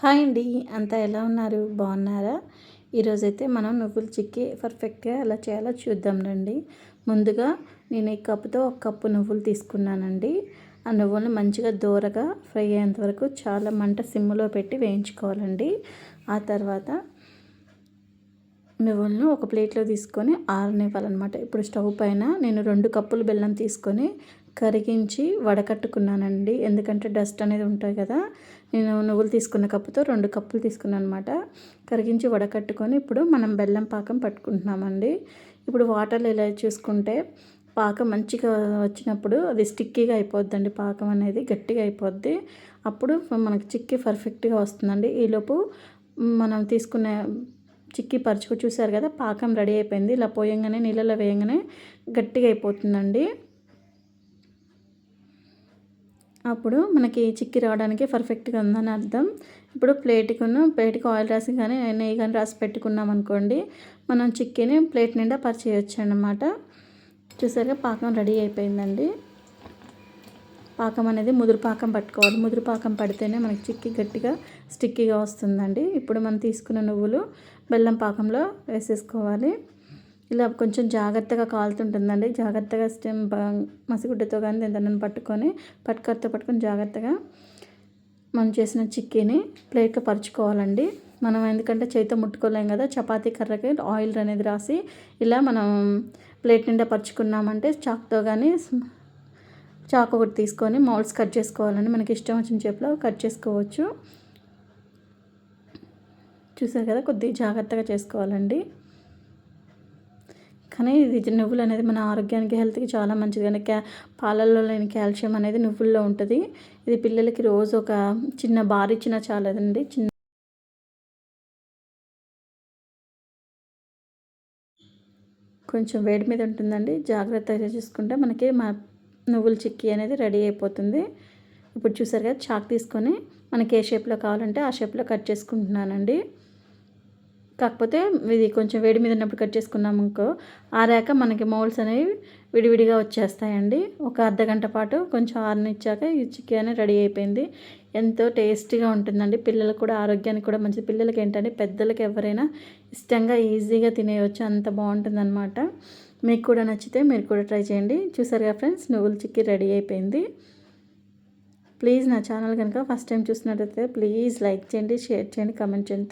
Hi అండి. అంతా ఎలా ఉన్నారు? బాగున్నారా? ఈరోజైతే మనం నువ్వులు చిక్కి పర్ఫెక్ట్గా ఎలా చేయాలో చూద్దాం రండి. ముందుగా నేను ఈ కప్పుతో ఒక కప్పు నువ్వులు తీసుకున్నానండి. ఆ నువ్వులను మంచిగా దూరగా ఫ్రై అయ్యేంత వరకు చాలా మంట సిమ్లో పెట్టి వేయించుకోవాలండి. ఆ తర్వాత నువ్వులను ఒక ప్లేట్లో తీసుకొని ఆరనివ్వాలన్నమాట. ఇప్పుడు స్టవ్ పైన నేను రెండు కప్పులు బెల్లం తీసుకొని కరిగించి వడకట్టుకున్నానండి. ఎందుకంటే డస్ట్ అనేది ఉంటుంది కదా. నేను నువ్వులు తీసుకున్న కప్పుతో రెండు కప్పులు తీసుకున్నాను అనమాట కరిగించి వడకట్టుకొని ఇప్పుడు మనం బెల్లం పాకం పట్టుకుంటున్నామండి. ఇప్పుడు వాటర్లో ఇలా చూసుకుంటే పాకం మంచిగా వచ్చినప్పుడు అది స్టిక్కీగా అయిపోద్దండి. పాకం అనేది గట్టిగా అయిపోద్ది. అప్పుడు మనకి చిక్కి పర్ఫెక్ట్గా వస్తుందండి. ఈలోపు మనం తీసుకునే చిక్కి పరుచుకు చూసారు కదా పాకం రెడీ అయిపోయింది. ఇలా పోయంగానే నీళ్ళలో వేయంగానే గట్టిగా అయిపోతుందండి. అప్పుడు మనకి చిక్కి రావడానికి పర్ఫెక్ట్గా ఉందని అర్థం. ఇప్పుడు ప్లేట్కును ప్లేట్కి ఆయిల్ రాసి కానీ నెయ్యి కానీ రాసి పెట్టుకున్నాం అనుకోండి మనం చిక్కిని ప్లేట్ నిండా పరిచేయచ్చు అన్నమాట చూసారుగా పాకం రెడీ అయిపోయిందండి. పాకం అనేది ముదురు పాకం పట్టుకోవాలి. ముదురు పాకం పడితేనే మనకి చిక్కి గట్టిగా స్టిక్కీగా వస్తుందండి. ఇప్పుడు మనం తీసుకున్న నువ్వులు బెల్లం పాకంలో వేసేసుకోవాలి. ఇలా కొంచెం జాగ్రత్తగా కాలుతుంటుందండి. జాగ్రత్తగా స్టెమ్ మసిగుడ్డతో కానీ దాన్ని పట్టుకొని పట్టుకరతో పట్టుకొని జాగ్రత్తగా మనం చేసిన చిక్కీని ప్లేట్లో పరుచుకోవాలండి. మనం ఎందుకంటే చేతితో ముట్టుకోలేం కదా చపాతీ కర్రకి ఆయిల్ అనేది రాసి ఇలా మనం ప్లేట్ నిండా పరుచుకున్నామంటే చాక్తో కానీ చాకు ఒకటి తీసుకొని మౌల్స్ కట్ చేసుకోవాలండి. మనకి ఇష్టం వచ్చిన చేపలో కట్ చేసుకోవచ్చు. చూసారు కదా కొద్దిగా జాగ్రత్తగా చేసుకోవాలండి. కానీ ఇది నువ్వులు అనేది మన ఆరోగ్యానికి హెల్త్కి చాలా మంచిది. కానీ క్యా పాలల్లో లేని కాల్షియం అనేది నువ్వుల్లో ఉంటుంది. ఇది పిల్లలకి రోజు ఒక చిన్న బార్ ఇచ్చినా చాలదండి. చిన్న కొంచెం వేడి మీద ఉంటుందండి. జాగ్రత్తగా చూసుకుంటే మనకి మా నువ్వుల చిక్కీ అనేది రెడీ అయిపోతుంది. ఇప్పుడు చూసారు కదా చాక్ తీసుకొని మనకి ఏ షేప్లో కావాలంటే ఆ షేప్లో కట్ చేసుకుంటున్నానండి. కాకపోతే ఇది కొంచెం వేడి మీద ఉన్నప్పుడు కట్ చేసుకున్నాము అనుకో ఆరాక మనకి మౌల్స్ అనేవి విడివిడిగా వచ్చేస్తాయండి. ఒక అర్ధ గంట పాటు కొంచెం ఆరనిచ్చాక ఈ చికెన్ రెడీ అయిపోయింది. ఎంతో టేస్టీగా ఉంటుందండి. పిల్లలకు కూడా ఆరోగ్యానికి కూడా మంచిది. పిల్లలకి ఏంటంటే పెద్దలకి ఎవరైనా ఇష్టంగా ఈజీగా తినేయవచ్చు అంత బాగుంటుందన్నమాట. మీకు కూడా నచ్చితే మీరు కూడా ట్రై చేయండి. చూసారుగా ఫ్రెండ్స్ నువ్వుల చిక్కీ రెడీ అయిపోయింది. ప్లీజ్ నా ఛానల్ కనుక ఫస్ట్ టైం చూసినట్లయితే ప్లీజ్ లైక్ చేయండి షేర్ చేయండి కమెంట్ చేయండి.